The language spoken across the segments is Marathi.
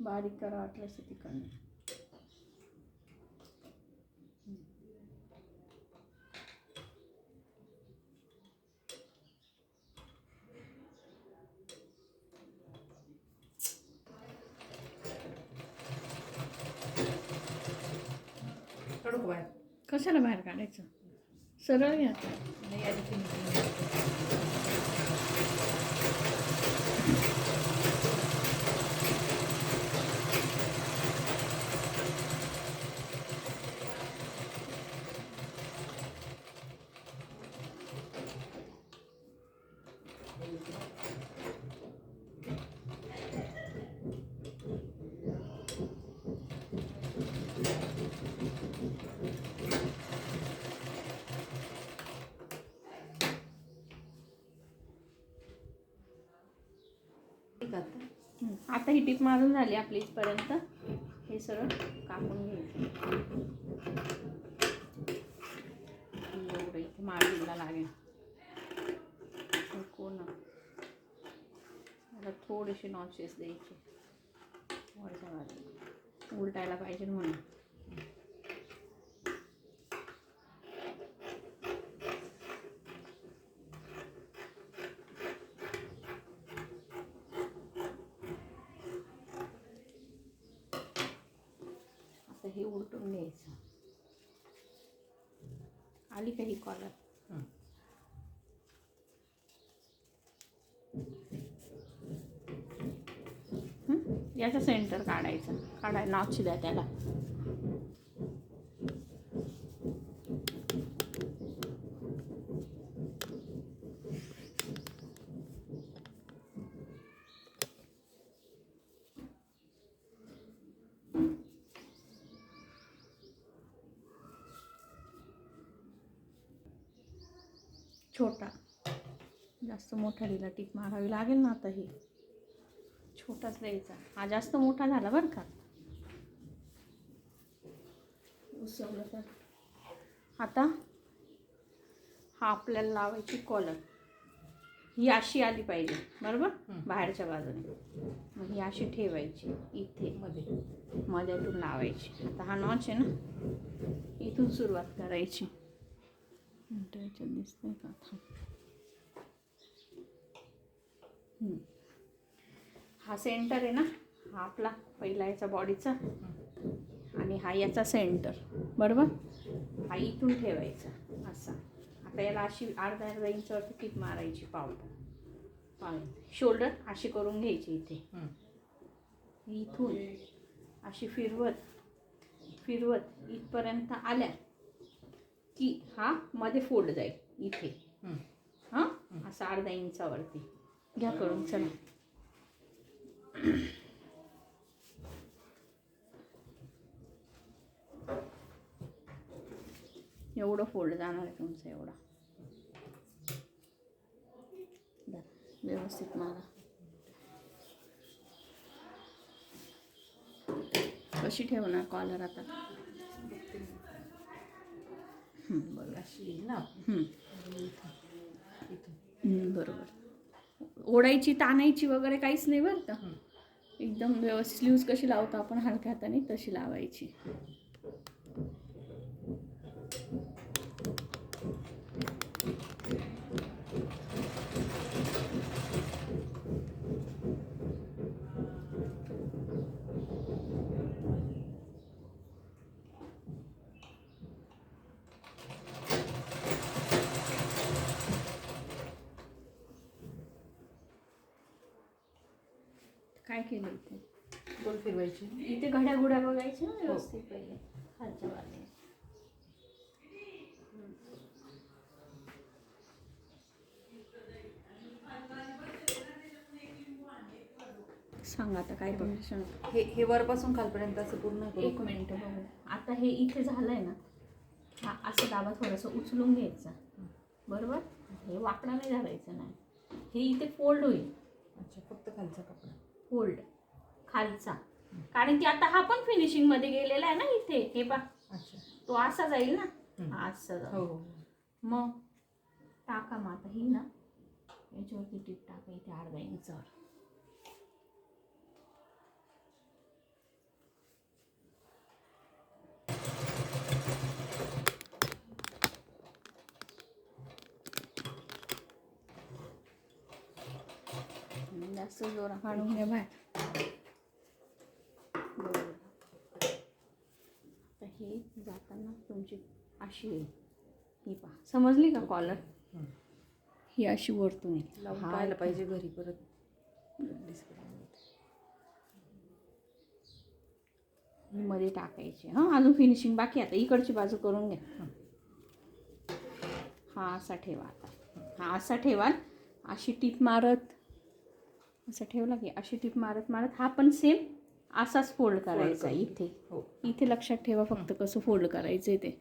बारीक करा वाटल्यास तिकडनं कशाला बाहेर काढायचं? सरळ घ्या. नाही आहे आता. हं. आता ही टीप मारून झाली आपली इथपर्यंत. हे सरळ कापून घ्यायचं. एवढं इथे माळीला लागेल कोण याला थोडेसे नॉचेस द्यायचे. वरच्या बाजूला. उलटायला पाहिजे म्हणून. आता हे उलटून घ्यायचं आली का ही कॉलर. याचा सेंटर काढायचा. काढाय नावची द्या त्याला. छोटा. जास्त मोठा दिला टीप मारावी लागेल ना आता ही. छोटाच द्यायचा. हा जास्त मोठा झाला बरं का. उसवलं तर. आता हा आपल्याला लावायची कॉलर ही अशी आली पाहिजे बरोबर. बाहेरच्या बाजूने. मग ही अशी ठेवायची इथे. मध्ये. मध्यातून लावायची. आता हा नॉच आहे ना इथून सुरुवात करायची. याच्यात दिसतंय का? थांब. हा सेंटर आहे ना? हा आपला पहिला याचा बॉडीचा आणि हा याचा सेंटर बरोबर? हा इथून ठेवायचा. असा. आता याला अशी अर्धा अर्धा इंचावरती टीप मारायची पाव पाव शोल्डर अशी करून घ्यायची इथे. इथून. अशी फिरवत. फिरवत. इथपर्यंत आल्या. की हा मध्ये फोल्ड जाईल इथे. हं. हां? असा अर्धा इंचावरती घ्या करून चला. एवढं फोल्ड जाणार आहे तुमचं एवढा. व्यवस्थित मारा. कशी ठेवणार कॉलर आता? अशी येईल ना. बरोबर. ओढायची ताणायची वगैरे काहीच नाही बरं का. एकदम व्यवस्थित स्लीव्ज कशी लावतो आपण हलक्या हाताने तशी लावायची. काय केलं इथे? गोल फिरवायची. इथे घड्या गुड्या बघायच्या ना व्यवस्थित पहिले. खालच्या बाजूने सांग आता काय कंडिशन हे हे वरपासून खालपर्यंत असं पूर्ण करू. एक? मिनिट बघू. आता हे इथे झालंय ना हा असं दाबा थोडंसं उचलून घ्यायचं. बरोबर? हे वाकडा नाही धरायचं नाही. हे इथे फोल्ड होईल. अच्छा फक्त खालचा कपडा. फोल्ड खालचा. कारण की आता हा पण फिनिशिंगमध्ये गेलेला आहे ना इथे. हे अच्छा. तो असा जाईल ना. असा जाईल. हो. हो मग टाका मग आता ही ना. याच्यावरती टीप टाका. इथे अर्धा इंचावर जोरा काढून घ्या बाहेर. हे जाताना तुमची अशी येईल. ही पहा. समजली का कॉलर हं. अशी वरतून येईल. पाहिजे घरी परत. मध्ये. टाकायची. हां अजून फिनिशिंग बाकी आता इकडची बाजू करून घ्या. हा असा ठेवा आता. हा असा ठेवाल. अशी टीप मारत. असा ठेवला की अशी टीप मारत मारत हा पण सेम असाच फोल्ड करायचा. इथे. हो. इथे लक्षात ठेवा फक्त कसं फोल्ड करायचं ते.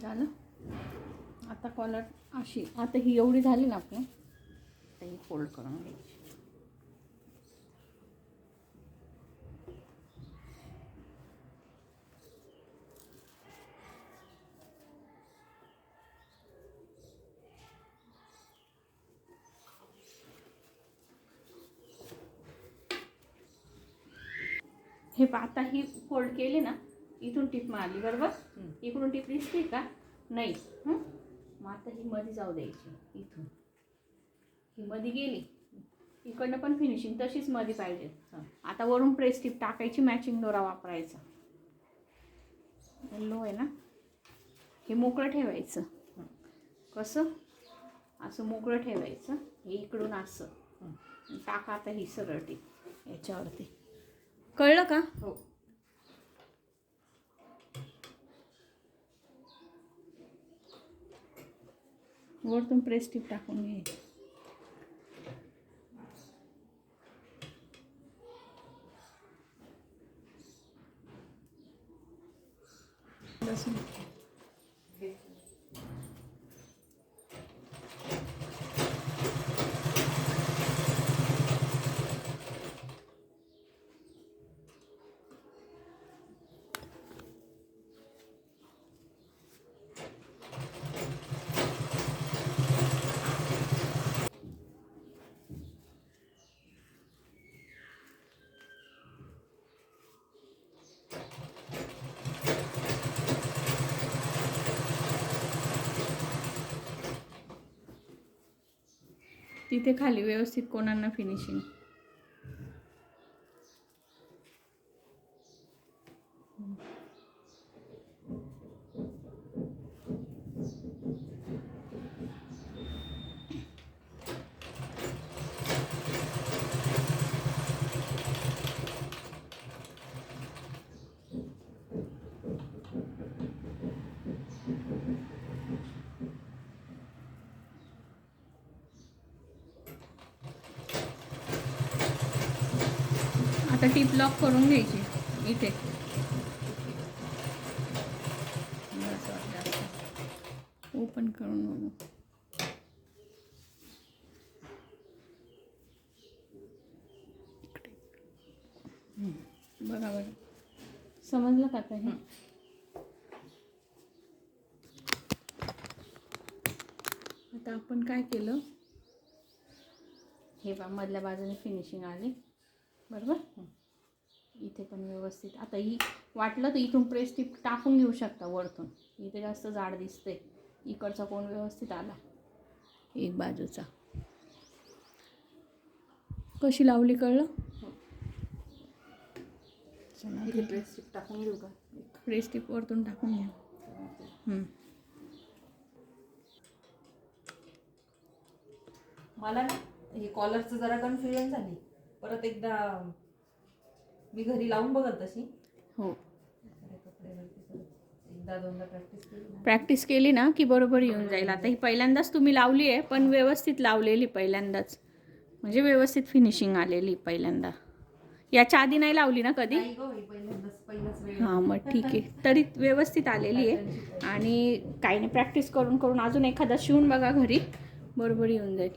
झालं? आता कॉलर अशी. आता ही एवढी झाली ना आपली. आता ही फोल्ड करून घ्यायची. हे आता ही फोल्ड केली ना इथून टीप मारली बरोबर. इकडून टीप दिसते का? नाही? मग आता ही मध्ये जाऊ द्यायची इथून. ही मध्ये गेली इकडनं पण फिनिशिंग तशीच मध्ये पाहिजे. आता वरून प्रेस टिप टाकायची मॅचिंग दोरा वापरायचा. लो आहे ना? हे मोकळं ठेवायचं. कसं? असं मोकळं ठेवायचं हे इकडून असं. टाका आता ही सरळ टीप याच्यावरती. कळलं का? हो. वरतून प्रेस टीप टाकून घ्यायची तिथे खाली व्यवस्थित कोणांना फिनिशिंग आता टीप लॉक करून घ्यायची. इथे. ओपन करून बघू. बघा बघा. समजलं का आता हे? आता आपण काय केलं? हे बा मधल्या बाजूने फिनिशिंग आली. बरोबर? इथे पण व्यवस्थित. आता ही वाटलं तर इथून प्रेस टीप टाकून घेऊ शकता वरतून. इथे जास्त जाड दिसते इकडचा कोण व्यवस्थित आला. एक बाजूचा. कशी लावली कळलं? चला इथे प्रेस टाकून घेऊ का? प्रेस टीप वरतून टाकून घ्या. हम्म. मला ना हे कॉलरचं जरा कन्फ्युजन झाली. परत एकदा मी घरी लावून बघत तशी. हो. एकदा दोनदा प्रॅक्टिस केली ना. प्रॅक्टिस केली ना की बरोबर येऊन जाईल. आता ही पहिल्यांदाच तुम्ही लावली आहे पण व्यवस्थित लावलेली पहिल्यांदाच. म्हणजे व्यवस्थित फिनिशिंग आलेली पहिल्यांदा. याच्या आधी नाही लावली ना कधी? हां मग ठीक आहे. तरी व्यवस्थित आलेली आहे. आणि काही नाही प्रॅक्टिस करून करून अजून एखादा शिवून बघा घरी. बरोबर येऊन जाईल.